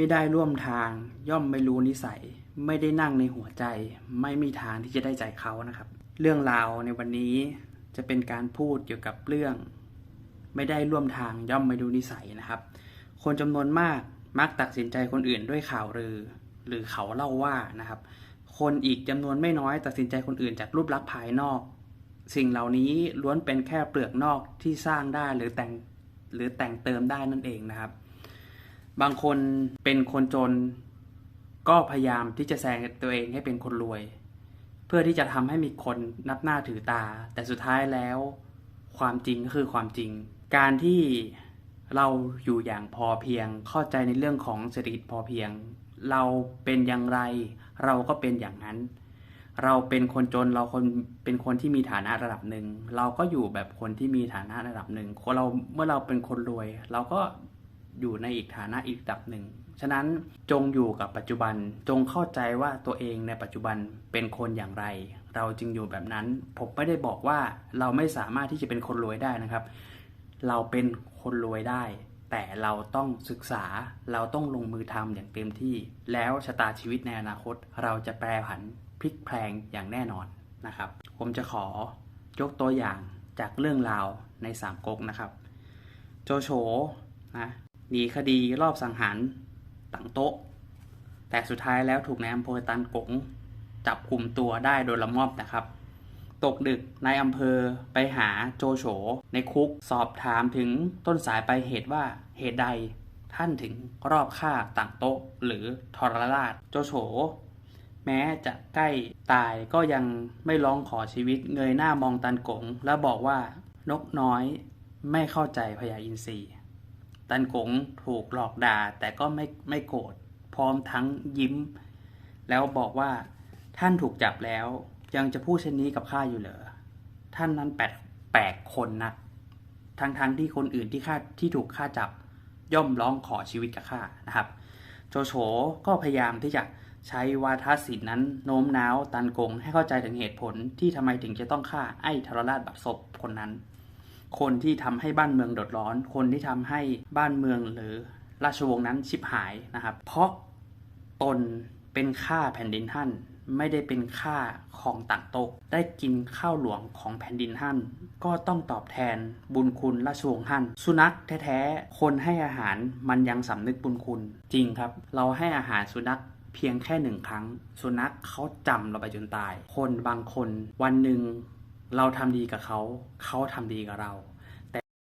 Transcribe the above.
ไม่ได้ร่วมทางย่อมไม่รู้นิสัย ไม่ได้นั่งในหัวใจ ไม่มีทางที่จะได้ใจเขานะครับ เรื่องราวในวันนี้จะเป็นการพูดเกี่ยวกับเรื่อง ไม่ได้ร่วมทางย่อมไม่รู้นิสัยนะครับ คนจำนวนมากมักตัดสินใจคนอื่นด้วยข่าวลือ หรือเขาเล่าว่านะครับ คนอีกจำนวนไม่น้อยตัดสินใจคนอื่นจากรูปลักษณ์ภายนอก สิ่งเหล่านี้ล้วนเป็นแค่เปลือกนอกที่สร้างได้หรือแต่งหรือแต่งเติมได้นั่นเองนะครับ บางคนเป็นคนจน ก็พยายามที่จะแซงตัวเองให้เป็นคนรวย เพื่อที่จะทำให้มีคนนับหน้าถือตา แต่สุดท้ายแล้ว ความจริงก็คือความจริง การที่เราอยู่อย่างพอเพียง เข้าใจในเรื่องของเศรษฐกิจพอเพียง เราเป็นอย่างไร เราก็เป็นอย่างนั้น เราเป็นคนจนเราคนเป็นคนที่มีฐานะระดับหนึ่ง เราก็อยู่แบบคนที่มีฐานะระดับหนึ่งเราเมื่อเราเป็นคนรวย เราก็ อยู่ในอีกฐานะอีกระดับหนึ่ง ฉะนั้นจงอยู่กับปัจจุบันจงเข้าใจว่าตัวเองในปัจจุบันเป็นคนอย่างไร เราจึงอยู่แบบนั้น ผมไม่ได้บอกว่าเราไม่สามารถที่จะเป็นคนรวยได้นะครับ เราเป็นคนรวยได้ แต่เราต้องศึกษาเราต้องลงมือทำอย่างเต็มที่ แล้วชะตาชีวิตในอนาคต เราจะแปรผันพลิกแพลงอย่างแน่นอนนะครับ ผมจะขอยกตัวอย่างจากเรื่องราวในสามก๊กนะครับ โจโฉนะ หนีคดีรอบสังหารตังโต๊ะ แต่สุดท้ายแล้วถูกนายอำเภอตันกงจับกลุ่มตัวได้โดยละม่อมนะครับ ตกดึกนายอำเภอไปหาโจโฉในคุกสอบถามถึงต้นสายไปเหตุว่าเหตุใดท่านถึงรอบฆ่าต่างโต๊ะหรือทรราชโจโฉแม้จะใกล้ตายก็ยังไม่ร้องขอชีวิตเงยหน้ามองตันกง แล้วบอกว่านกน้อยไม่เข้าใจพญาอินทรี ตันกงถูกหลอกด่า แต่ก็ไม่ไม่โกรธพร้อมทั้งยิ้ม แล้วบอกว่าท่านถูกจับแล้ว ยังจะพูดเช่นนี้กับข้าอยู่เหรอท่านนั้นแปลกแปลกคนนะทั้งทั้งที่คนอื่นที่ข้าที่ถูกข้าจับย่อมร้องขอชีวิตกับข้านะครับ โจโฉก็พยายามที่จะใช้วาทศิลป์นั้นโน้มน้าวตันกงให้เข้าใจถึงเหตุผลที่ทำไมถึงจะต้องฆ่าไอ้ทรราชบัดศพคนนั้น คนที่ทำให้บ้านเมืองเดือดร้อน คนที่ทำให้บ้านเมืองหรือราชวงศ์นั้นชิบหายนะครับ เพราะตนเป็นข้าแผ่นดินท่าน ไม่ได้เป็นข้าของต่างโตกได้กินข้าวหลวงของแผ่นดินท่าน ก็ต้องตอบแทนบุญคุณราชวงศ์ท่าน สุนัขแท้ๆ คนให้อาหารมันยังสำนึกบุญคุณ จริงครับ เราให้อาหารสุนัขเพียงแค่หนึ่งครั้ง สุนัขเขาจำเราไปจนตาย คนบางคนวันหนึ่ง เราทำดีกับเขา เขาทำดีกับเรา